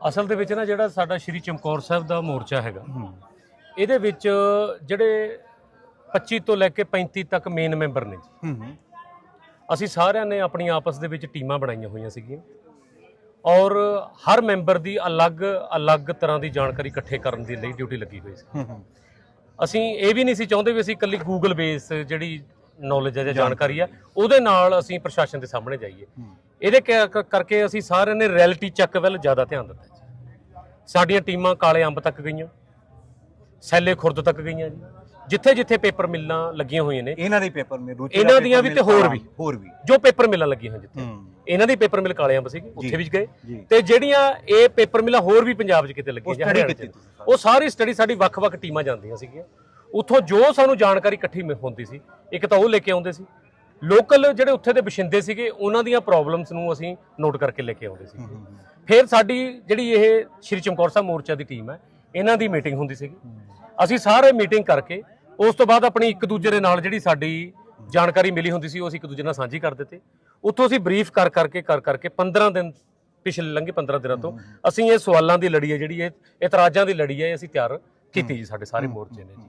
ਅਸਲ ਦੇ ਵਿੱਚ ਨਾ ਜਿਹੜਾ ਸਾਡਾ ਸ਼੍ਰੀ ਚਮਕੌਰ ਸਾਹਿਬ ਦਾ ਮੋਰਚਾ ਹੈਗਾ ਇਹਦੇ ਵਿੱਚ ਜਿਹੜੇ 25 ਤੋਂ ਲੈ ਕੇ 35 ਤੱਕ ਮੇਨ ਮੈਂਬਰ ਨੇ ਜੀ। ਹੂੰ ਅਸੀਂ ਸਾਰਿਆਂ ਨੇ ਆਪਣੀ ਆਪਸ ਦੇ ਵਿੱਚ ਟੀਮਾਂ ਬਣਾਈਆਂ ਹੋਈਆਂ ਸੀਗੀਆਂ। ਔਰ ਹਰ ਮੈਂਬਰ ਦੀ ਅਲੱਗ-ਅਲੱਗ ਤਰ੍ਹਾਂ ਦੀ ਜਾਣਕਾਰੀ ਇਕੱਠੇ ਕਰਨ ਦੇ ਲਈ ਡਿਊਟੀ ਲੱਗੀ ਹੋਈ ਸੀ। ਅਸੀਂ ਇਹ ਵੀ ਨਹੀਂ ਸੀ ਚਾਹੁੰਦੇ ਵੀ ਅਸੀਂ ਇਕੱਲੀ ਗੂਗਲ ਬੇਸ ਜਿਹੜੀ ਨੌਲੇਜ ਹੈ ਜਾਂ ਜਾਣਕਾਰੀ ਹੈ ਉਹਦੇ ਨਾਲ ਅਸੀਂ ਪ੍ਰਸ਼ਾਸਨ ਦੇ ਸਾਹਮਣੇ ਜਾਈਏ। ਇਹਦੇ ਕਰਕੇ ਅਸੀਂ ਸਾਰਿਆਂ ਨੇ ਰਿਐਲਿਟੀ ਚੈੱਕ ਵੱਲ ਜ਼ਿਆਦਾ ਧਿਆਨ ਦਿੱਤਾ ਸਾਡੀਆਂ ਟੀਮਾਂ ਕਾਲੇ ਅੰਬ ਤੱਕ ਗਈਆਂ ਸੈਲੇ ਖੁਰਦ ਤੱਕ ਗਈਆਂ ਜੀ। ਜਿੱਥੇ ਜਿੱਥੇ ਪੇਪਰ ਮਿਲਣਾ ਲੱਗੀਆਂ ਹੋਈਆਂ ਨੇ ਇਹਨਾਂ ਦੇ ਪੇਪਰ ਮੇ ਰੁਚੀ ਇਹਨਾਂ ਦੀਆਂ ਵੀ ਤੇ ਹੋਰ ਵੀ। ਹੋਰ ਵੀ। ਜੋ ਪੇਪਰ ਮਿਲਾਂ ਲੱਗੀਆਂ ਹੋਈਆਂ ਜਿੱਥੇ। ਇਹਨਾਂ ਦੀ ਪੇਪਰ ਮਿਲ ਕਾਲੇ ਅੰਬ ਸੀਗੀ ਉੱਥੇ ਵੀ ਗਏ। ਤੇ ਜਿਹੜੀਆਂ ਇਹ ਪੇਪਰ ਮਿਲਾਂ ਹੋਰ ਵੀ ਪੰਜਾਬ 'ਚ ਕਿਤੇ ਲੱਗੀਆਂ ਜਾਂ ਉਹ ਸਾਰੀ ਸਟੱਡੀ ਸਾਡੀ ਵੱਖ-ਵੱਖ ਟੀਮਾਂ ਜਾਂਦੀਆਂ ਸੀਗੀਆਂ। ਉੱਥੋਂ ਜੋ ਸਾਨੂੰ ਜਾਣਕਾਰੀ ਇਕੱਠੀ ਹੁੰਦੀ ਸੀ ਇੱਕ ਤਾਂ ਉਹ ਲੈ ਕੇ ਆਉਂਦੇ ਸੀ ਲੋਕਲ ਜਿਹੜੇ ਉੱਥੇ ਦੇ ਵਸਿੰਦੇ ਸੀਗੇ ਉਹਨਾਂ ਦੀਆਂ ਪ੍ਰੋਬਲਮਸ ਨੂੰ ਅਸੀਂ ਨੋਟ ਕਰਕੇ ਲੈ ਕੇ ਆਉਂਦੇ ਸੀ। ਫਿਰ ਸਾਡੀ ਜਿਹੜੀ ਇਹ ਸ਼੍ਰੀ ਚਮਕੌਰ ਸਾਹਿਬ ਮੋਰਚਾ ਦੀ ਟੀਮ ਹੈ ਇਹਨਾਂ ਦੀ ਮੀਟਿੰਗ ਹੁੰਦੀ ਸੀਗੀ। ਅਸੀਂ ਸਾਰੇ ਮੀਟਿੰਗ ਕਰਕੇ ਉਸ ਤੋਂ ਬਾਅਦ ਆਪਣੀ ਇੱਕ ਦੂਜੇ ਦੇ ਨਾਲ ਜਿਹੜੀ ਸਾਡੀ ਜਾਣਕਾਰੀ ਮਿਲੀ ਹੁੰਦੀ ਸੀ ਉਹ ਅਸੀਂ ਇੱਕ ਦੂਜੇ ਨਾਲ ਸਾਂਝੀ ਕਰ ਦਿੱਤੇ। ਉੱਥੋਂ ਅਸੀਂ ਬਰੀਫ ਕਰ ਕਰਕੇ ਕਰ ਕਰਕੇ 15 ਦਿਨ ਪਿਛਲੇ ਲੰਘੇ 15 ਦਿਨਾਂ ਤੋਂ ਅਸੀਂ ਇਹ ਸਵਾਲਾਂ ਦੀ ਲੜੀ ਹੈ ਜਿਹੜੀ ਇਹ ਇਤਰਾਜ਼ਾਂ ਦੀ ਲੜੀ ਹੈ ਅਸੀਂ ਤਿਆਰ ਕੀਤੀ ਜੀ ਸਾਡੇ ਸਾਰੇ ਮੋਰਚੇ ਨੇ ਜੀ।